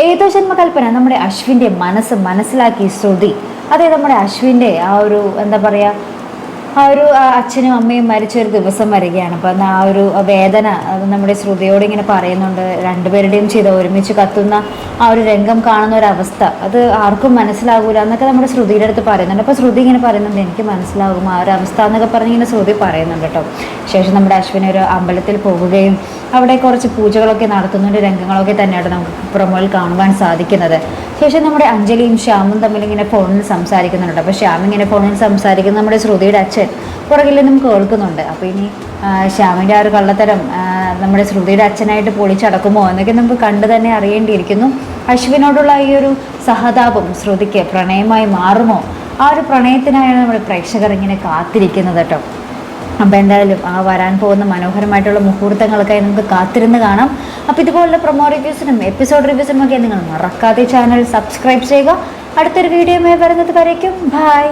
ഏതോ ജന്മകൽപ്പന. നമ്മുടെ അശ്വിന്റെ മനസ്സ് മനസ്സിലാക്കി ശ്രുതി. അതെ നമ്മുടെ അശ്വിന്റെ ആ ഒരു എന്താ പറയുക ആ ഒരു അച്ഛനും അമ്മയും മരിച്ച ഒരു ദിവസം വരികയാണ്. അപ്പം ആ ഒരു വേദന അത് നമ്മുടെ ശ്രുതിയോട് ഇങ്ങനെ പറയുന്നുണ്ട്. രണ്ടുപേരുടെയും ചെയ്ത ഒരുമിച്ച് കത്തുന്ന ആ ഒരു രംഗം കാണുന്ന ഒരു അവസ്ഥ അത് ആർക്കും മനസ്സിലാകൂല എന്നൊക്കെ നമ്മുടെ ശ്രുതിയുടെ അടുത്ത് പറയുന്നുണ്ട്. അപ്പോൾ ശ്രുതി ഇങ്ങനെ പറയുന്നുണ്ട് എനിക്ക് മനസ്സിലാകും ആ ഒരു അവസ്ഥ എന്നൊക്കെ പറഞ്ഞ് ഇങ്ങനെ ശ്രുതി പറയുന്നുണ്ട് കേട്ടോ. ശേഷം നമ്മുടെ അശ്വിനി ഒരു അമ്പലത്തിൽ പോകുകയും അവിടെ കുറച്ച് പൂജകളൊക്കെ നടത്തുന്നതിന്റെ രംഗങ്ങളൊക്കെ തന്നെയാണ് നമുക്ക് പ്രൊമോയിൽ കാണുവാൻ സാധിക്കുന്നത്. ശേഷം നമ്മുടെ അഞ്ജലിയും ശ്യാമും തമ്മിൽ ഇങ്ങനെ ഫോണിൽ സംസാരിക്കുന്നുണ്ട്. അപ്പോൾ ശ്യാം ഇങ്ങനെ ഫോണിൽ സംസാരിക്കുന്ന നമ്മുടെ ശ്രുതിയുടെ അച്ഛൻ പുറകിൽ നിന്നും കേൾക്കുന്നുണ്ട്. അപ്പോൾ ഇനി ശ്യാമിന്റെ ആ ഒരു കള്ളത്തരം നമ്മുടെ ശ്രുതിയുടെ അച്ഛനായിട്ട് പൊളിച്ചടക്കുമോ എന്നൊക്കെ നമുക്ക് കണ്ടു തന്നെ അറിയേണ്ടിയിരിക്കുന്നു. അശ്വിനോടുള്ള ഈ ഒരു സഹതാപം ശ്രുതിക്ക് പ്രണയമായി മാറുമോ? ആ ഒരു പ്രണയത്തിനായാണ് നമ്മൾ പ്രേക്ഷകർ ഇങ്ങനെ കാത്തിരിക്കുന്നത് കേട്ടോ. അപ്പോൾ എന്തായാലും ആ വരാൻ പോകുന്ന മനോഹരമായിട്ടുള്ള മുഹൂർത്തങ്ങൾക്കായി നമുക്ക് കാത്തിരുന്ന് കാണാം. അപ്പോൾ ഇതുപോലുള്ള പ്രൊമോ റിവ്യൂസിനും എപ്പിസോഡ് റിവ്യൂസിനും ഒക്കെ നിങ്ങൾ മറക്കാതെ ചാനൽ സബ്സ്ക്രൈബ് ചെയ്യുക. അടുത്തൊരു വീഡിയോയുമായി വരുന്നത് വരയ്ക്കും. ബൈ.